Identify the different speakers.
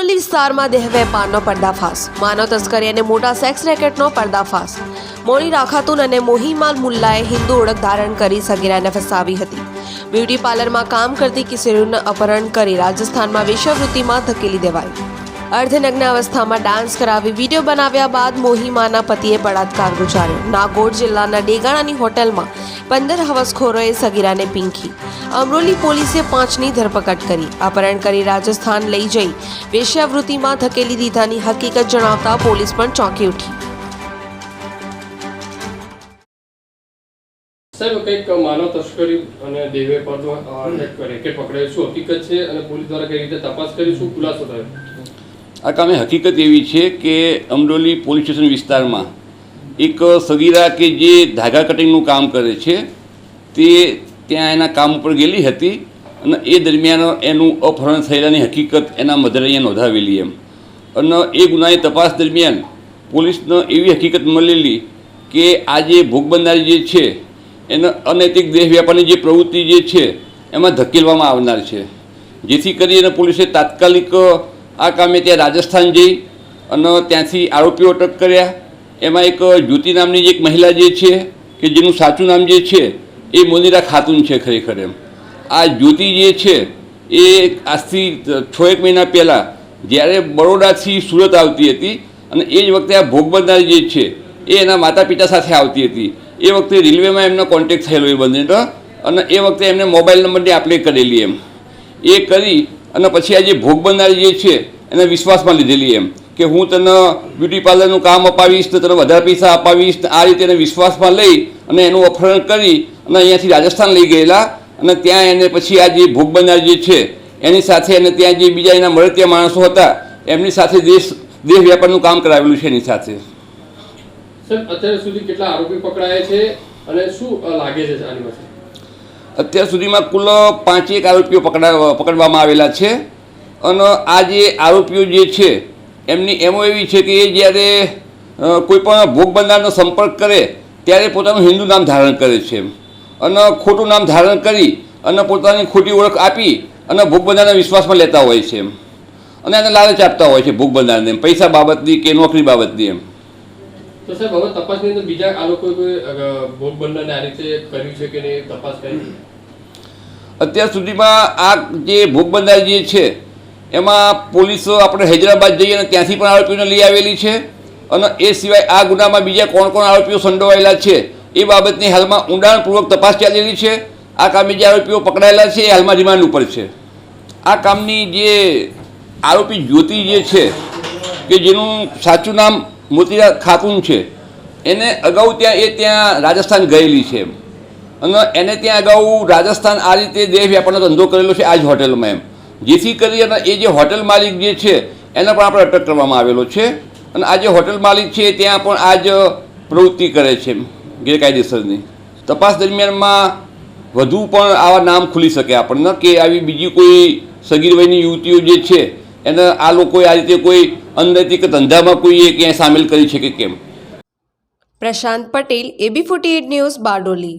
Speaker 1: અમરોલી વિસ્તારમાં દેહ વેપારનો પર્દાફાશ. માનવ તસ્કરી અને મોટા સેક્સ રેકેટનો પર્દાફાશ. મોડી રાખાતુન અને મોહીમાલ મુલ્લાએ હિન્દુ ઓળખ ધારણ કરી સગીરાને ફસાવી હતી. બ્યુટી પાર્લરમાં કામ કરતી કિશોરીનું અપહરણ કરી રાજસ્થાનમાં વેશ્યાવૃત્તિમાં ધકેલી દેવાઈ. અર્ધનગ્ન અવસ્થામાં ડાન્સ કરાવી વીડિયો બનાવ્યા બાદ મોહિમાના પતિએ બળાત્કાર ગુજાર્યો. નાગોર જિલ્લાના ડેગાણાની હોટલમાં પંદર હવસખોરોએ સગીરાને પીંખી. અમરોલી પોલીસે પાંચની ધરપકડ કરી. અપહરણ કરી રાજસ્થાન લઈ જઈ વેશ્યાવૃત્તિમાં ધકેલી દીધાની હકીકત જણાવતા પોલીસ પણ ચોંકી ઉઠી.
Speaker 2: સાહેબ કંઈક માનવ તસ્કરી અને દેવે પર રેકેટ પકડાયો શું હકીકત છે અને પોલીસ દ્વારા કઈ રીતે તપાસ કરી શું ખુલાસો થયો?
Speaker 3: આ કામે હકીકત એવી છે કે અમરોલી પોલીસ સ્ટેશન વિસ્તારમાં એક સગીરા કે જે ધાગા કટિંગનું કામ કરે છે, તે ત્યાં એના કામ ઉપર ગયેલી હતી અને એ દરમિયાન એનું અપહરણ થયેલાની હકીકત એના મધરે નોંધાવેલી એમ. અને એ ગુનાની તપાસ દરમિયાન પોલીસને એવી હકીકત મળેલી કે આ જે ભોગ બનનારી જે છે, એને અનૈતિક દેહ વ્યાપારની જે પ્રવૃત્તિ જે છે, એમાં ધકેલવામાં આવનાર છે. જેથી કરીને પોલીસે તાત્કાલિક આ કામે ત્યાં રાજસ્થાન જઈ અને ત્યાંથી આરોપીઓ અટક કર્યા. એમાં એક જ્યોતિ નામની એક મહિલા જે છે, કે જેનું સાચું નામ જે છે, એ મોનીરા ખાતુન છે ખરેખર એમ. આ જ્યોતિ જે છે, એ આજથી છ એક મહિના પહેલાં જ્યારે બરોડાથી સુરત આવતી હતી અને એ જ વખતે આ ભોગ બનનાર જે છે, એ એના માતા પિતા સાથે આવતી હતી. એ વખતે રેલવેમાં એમનો કોન્ટેક્ટ થયેલો એ બંનેનો અને એ વખતે એમને મોબાઈલ નંબરની આપણે કરેલી એમ. એ કરી અને પછી આ જે ભોગ બનનારી જે છે, એને વિશ્વાસમાં લીધેલી એમ, કે હું તને બ્યુટી પાર્લરનું કામ અપાવીશ, તો તને વધારે પૈસા અપાવીશ આ રીતે એને વિશ્વાસમાં લઈ અને એનું અપહરણ કરી અને અહીંયાથી રાજસ્થાન લઈ ગયેલા. અને ત્યાં એને પછી આ જે ભોગ બનનાર જે છે, એની સાથે અને ત્યાં જે બીજા એના મળતિયા માણસો હતા, એમની સાથે દેશ દેશ વ્યાપારનું કામ કરાવેલું છે એની સાથે.
Speaker 2: સર, અત્યાર સુધી કેટલા આરોપી પકડાયા છે અને શું લાગે છે આની પાસે
Speaker 3: અત્યાર સુધીમાં કુલ પાંચેક આરોપીઓ પકડા, પકડવામાં આવેલા છે. અને આ જે આરોપીઓ જે છે, એમની એમો એવી છે કે એ જ્યારે કોઈ પણ ભોગ બનનારનો સંપર્ક કરે, ત્યારે પોતાનું હિન્દુ નામ ધારણ કરે છે અને ખોટું નામ ધારણ કરી અને પોતાની ખોટી ઓળખ આપી અને ભોગ બંધારણના વિશ્વાસમાં લેતા હોય છે અને એને લાલચ આપતા હોય છે ભોગ બંધારણને પૈસા બાબતની કે નોકરી બાબતની એમ.
Speaker 2: તો સાહેબ બીજા આ લોકો ભોગ બનનારને આ રીતે કર્યું છે કે તપાસ કરી?
Speaker 3: અત્યાર સુધીમાં આ જે ભોગ બંધાર જે છે, એમાં પોલીસ આપણે હૈદરાબાદ જઈએ અને ત્યાંથી પણ આરોપીઓને લઈ આવેલી છે અને એ સિવાય આ ગુનામાં બીજા કોણ કોણ આરોપીઓ સંડોવાયેલા છે, એ બાબતની હાલમાં ઊંડાણપૂર્વક તપાસ ચાલેલી છે. આ કામે જે આરોપીઓ પકડાયેલા છે, એ હાલમાં રિમાન્ડ ઉપર છે. આ કામની જે આરોપી જ્યોતિ જે છે, કે જેનું સાચું નામ મોતીરા ખાતુન છે, એને અગાઉ ત્યાં એ ત્યાં રાજસ્થાન ગયેલી છે એમ. અને એને ત્યાં અગાઉ રાજસ્થાન આ રીતે દેહ વ્યાપારનો ધંધો કરેલો છે આ જ હોટલમાં એમ. જેથી કરી અને એ જે હોટેલ માલિક જે છે, એને પણ આપણે અટક કરવામાં આવેલો છે. અને આ જે હોટેલ માલિક છે, ત્યાં પણ આ જ પ્રવૃત્તિ કરે છે ગેરકાયદેસરની. તપાસ દરમિયાનમાં વધુ પણ આવા નામ ખુલી શકે આપણને કે આવી બીજી કોઈ સગીર વયની યુવતીઓ જે છે, એને આ લોકોએ આ રીતે કોઈ અનૈતિક ધંધામાં કોઈએ ક્યાંય સામેલ કરી છે કે કેમ?
Speaker 1: Prashant Patel AB forty news Bardoli.